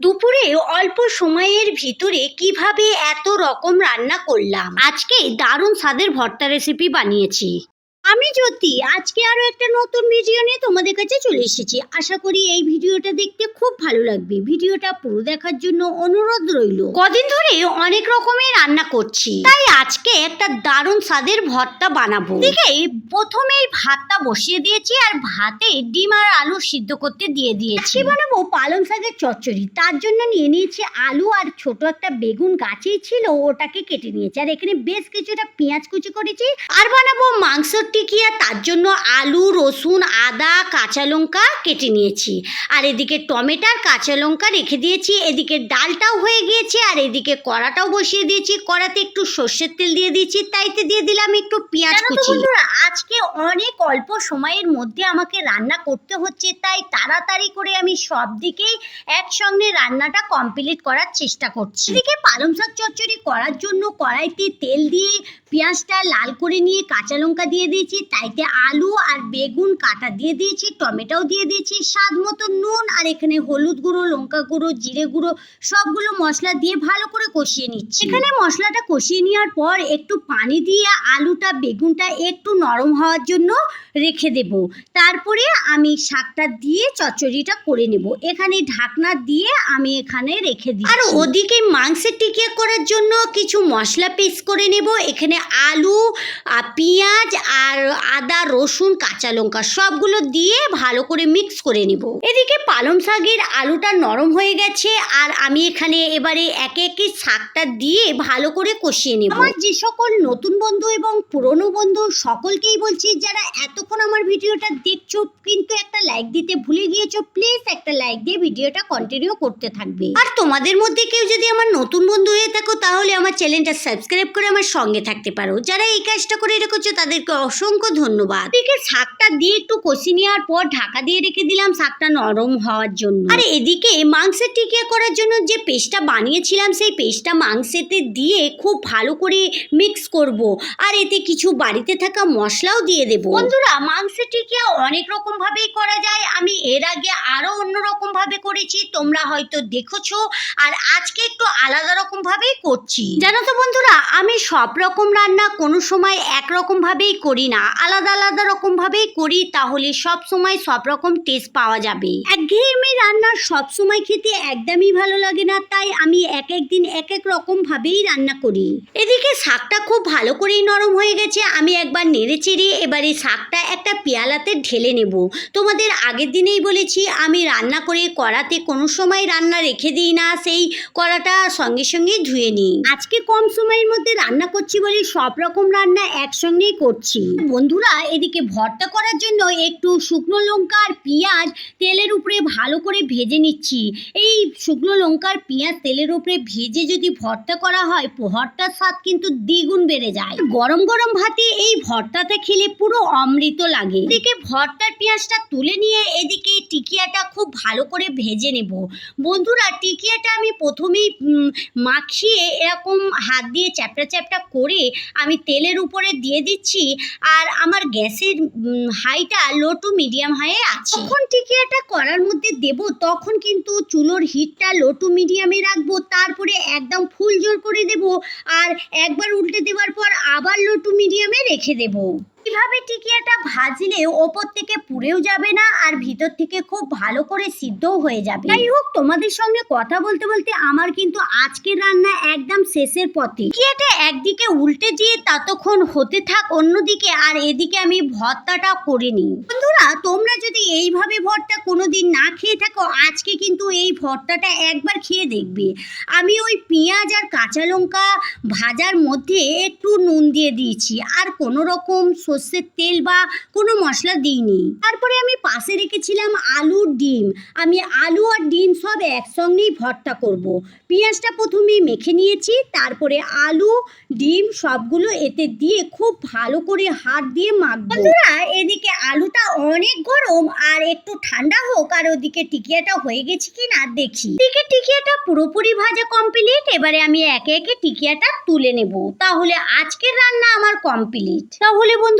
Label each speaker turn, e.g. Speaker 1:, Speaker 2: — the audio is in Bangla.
Speaker 1: দুপুরে অল্প সময়ের ভিতরে কীভাবে এত রকম রান্না করলাম? আজকে দারুণ স্বাদের ভর্তা রেসিপি বানিয়েছি। আমি জ্যোতি, আজকে আরও একটা নতুন ভিডিও নিয়ে তোমাদের কাছে চলে এসেছি। আশা করি এই ভিডিওটা দেখতে খুব ভালো লাগবে। ভিডিওটা পুরো দেখার জন্য অনুরোধ রইল। কদিন ধরে অনেক রকমের রান্না করছি। তাই আজকে একটা দারুণ স্বাদের ভর্তা বানাবো। দেখে প্রথমেই ভাতটা বসিয়ে দিয়েছি আর ভাতে ডিম আর আলু সিদ্ধ করতে দিয়ে দিয়েছি। বানাবো পালং শাকের চচ্চড়ি। তার জন্য নিয়ে নিয়েছি আলু আর ছোট একটা বেগুন গাছেই ছিল, ওটাকে কেটে নিয়েছি। আর এখানে বেশ কিছুটা পেঁয়াজ কুচি করেছি। আর বানাবো মাংসর টিকিয়া তার জন্য আলু রসুন আদা কাঁচা লঙ্কা কেটে নিয়েছি? আর এদিকে টমেটার কাঁচা লঙ্কা রেখে দিয়েছি এদিকে ডালটাও হয়ে গিয়েছে আর এদিকে কড়াটাও বসিয়ে দিয়েছি। কড়াতে একটু সর্ষের তেল দিয়ে দিয়েছি তাইতে দিয়ে দিলাম একটু পেঁয়াজ কুচি। আজকে অনেক অল্প সময়ের মধ্যে আমাকে রান্না করতে হচ্ছে তাই তাড়াতাড়ি করে আমি সব দিকেই একসঙ্গে রান্নাটা কমপ্লিট করার চেষ্টা করছি। এদিকে পালং শাক চচ্চড়ি করার জন্য কড়াইতে তেল দিয়ে পেঁয়াজটা লাল করে নিয়ে কাঁচা লঙ্কা দিয়ে দিয়েছি তাইতে আলু আর বেগুন কাটা দিয়ে দিয়েছি, টমেটোও দিয়ে দিয়েছি, স্বাদ মতো নুন আর এখানে হলুদ গুঁড়ো, লঙ্কা গুঁড়ো, জিরে গুঁড়ো, সবগুলো মশলা দিয়ে ভালো করে কষিয়ে নিচ্ছি। এখানে মশলাটা কষিয়ে নেওয়ার পর একটু পানি দিয়ে আলুটা, বেগুনটা একটু নরম হওয়ার জন্য রেখে দেব। তারপরে আমি শাকটা দিয়ে চচ্চড়িটা করে নেব। এখানে ঢাকনা দিয়ে আমি এখানে রেখে দিই আর ওদিকে মাংসের টিকিয়া করার জন্য কিছু মশলা পেস্ট করে নেব। এখানে আলু পেঁয়াজ আর আদা, রসুন, কাঁচা লঙ্কা সবগুলো দিয়ে ভালো করে মিক্স করে নেব। এদিকে পালং শাকের আলুটা নরম হয়ে গেছে আর আমি এখানে এবারে একে একে শাকটা দিয়ে ভালো করে কষিয়ে নেব। আমার যে সকল নতুন বন্ধু এবং পুরনো বন্ধু সকলকেই বলছি, যারা এতক্ষণ আমার ভিডিওটা দেখছ, কিন্তু একটা লাইক দিতে ভুলে গিয়েছো প্লিজ একটা লাইক দিয়ে ভিডিওটা কন্টিনিউ করতে থাকবে। আর তোমাদের মধ্যে কেউ যদি আমার নতুন বন্ধু হয়ে থাকো, তাহলে আমার চ্যানেলটা সাবস্ক্রাইব করে আমার সঙ্গে থাকতে পারো। যারা এই কাজটা করে রেখেছো, তাদেরকে অসংখ্য ধন্যবাদ। এদিকে শাকটা দিয়ে একটু কষি নেওয়ার পর ঢাকা দিয়ে রেখে দিলাম শাকটা নরম হওয়ার জন্য। আর এদিকে মাংসের টিকিয়া করার জন্য যে পেস্টটা বানিয়েছিলাম সেই পেস্টটা মাংসেতে দিয়ে খুব ভালো করে মিক্স করব। আর এতে কিছু বাড়িতে থাকা মশলাও দিয়ে দেব। বন্ধুরা মাংসের টিকিয়া অনেক রকম ভাবেই করা যায়। আমি এর আগে আরও অন্য রকম ভাবে করেছি, তোমরা হয়তো দেখেছ, আর আজকে একটু আলাদা রকম ভাবেই করছি। জানো তো বন্ধুরা, আমি সব রকম রান্না কোনো সময় একরকম ভাবেই করি না। আলাদা আলাদা রকম ভাবেই করি, তাহলে সব সময় সব রকম টেস্ট পাওয়া যাবে। একঘেয়েমি রান্না সব সময় খেতে একদমই ভালো লাগে না, তাই আমি এক এক দিন এক এক রকম ভাবেই রান্না করি। এদিকে শাকটা খুব ভালো করেই নরম হয়ে গেছে, আমি একবার নেড়ে চেড়ে এবারে শাকটা একটা পেয়ালাতে ঢেলে নেব। তোমাদের আগের দিনেই বলেছি, আমি রান্না করে কড়াতে কোনো সময় রান্না রেখে দিই না, সেই কড়াটা সঙ্গে সঙ্গে ধুয়ে নিই। আজকে কম সময়ের মধ্যে রান্না করছি বলে সব রকম রান্না একসঙ্গেই করছি। বন্ধুরা, এদিকে ভর্তা করার জন্য একটু শুকনো লঙ্কা আর পেঁয়াজ তেলের উপরে ভালো করে ভেজে নিচ্ছি। এই শুকনো লঙ্কার পেঁয়াজ তেলের উপরে ভেজে যদি ভর্তা করা হয়, ভর্তার স্বাদ কিন্তু দ্বিগুণ বেড়ে যায়। গরম গরম ভাতে এই ভর্তাটা খেলে পুরো অমৃত লাগে। এদিকে ভর্তার পেঁয়াজটা তুলে নিয়ে এদিকে টিকিয়াটা খুব ভালো করে ভেজে নেব। বন্ধুরা, টিকিয়াটা আমি প্রথমেই মাখিয়ে এরকম হাত দিয়ে চ্যাপটা চ্যাপটা করে আমি তেলের উপরে দিয়ে দিচ্ছি আর আমার গ্যাসের হাইটা লো টু মিডিয়াম হাইয়ে আছে। যখন টিকিয়াটা করার মধ্যে দেব, তখন কিন্তু চুলোর হিটটা লো টু মিডিয়ামে রাখব, তারপরে একদম ফুল জোর করে দেব আর একবার উল্টে দেওয়ার পর আবার লো টু মিডিয়ামে রেখে দেব। কীভাবে টিকিয়াটা ভাজলে ওপর থেকে পুড়েও যাবে না আর ভিতর থেকে খুব ভালো করে সিদ্ধও হয়ে যাবে। যাই হোক, তোমাদের সঙ্গে কথা বলতে বলতে আমার কিন্তু আজকের রান্না একদম শেষের পথে। টিকিয়াটা একদিকে উল্টে দিয়ে ততক্ষণ হতে থাক, অন্যদিকে আর এদিকে আমি ভর্তাটা করে নিই। বন্ধুরা, তোমরা যদি এইভাবে ভর্তা কোনোদিন না খেয়ে থাকো, আজকে কিন্তু এই ভর্তাটা একবার খেয়ে দেখবে। আমি ওই পেঁয়াজ আর কাঁচা লঙ্কা ভাজার মধ্যে একটু নুন দিয়ে দিয়েছি, আর কোনো রকম সর্ষের তেল বা কোনো মশলা দিইনি। তারপরে আমি পাশে রেখেছিলাম আলু ডিম। আমি আলু আর ডিম সব একসঙ্গেই ভর্তা করব। পেঁয়াজটা প্রথমে মেখে নিয়েছি, তারপরে আলু, ডিম সবগুলো এতে দিয়ে খুব ভালো করে হাত দিয়ে মাখবো। বন্ধুরা, এদিকে আলুটা অনেক গরম আর একটু ঠান্ডা হোক আর ওদিকে টিকিয়াটা হয়ে গেছে কি না দেখি। এদিকে টিকিয়াটা পুরোপুরি ভাজা কমপ্লিট এবারে আমি একে একে টিকিয়াটা তুলে নেব। তাহলে আজকের রান্না আমার কমপ্লিট তাহলে বন্ধু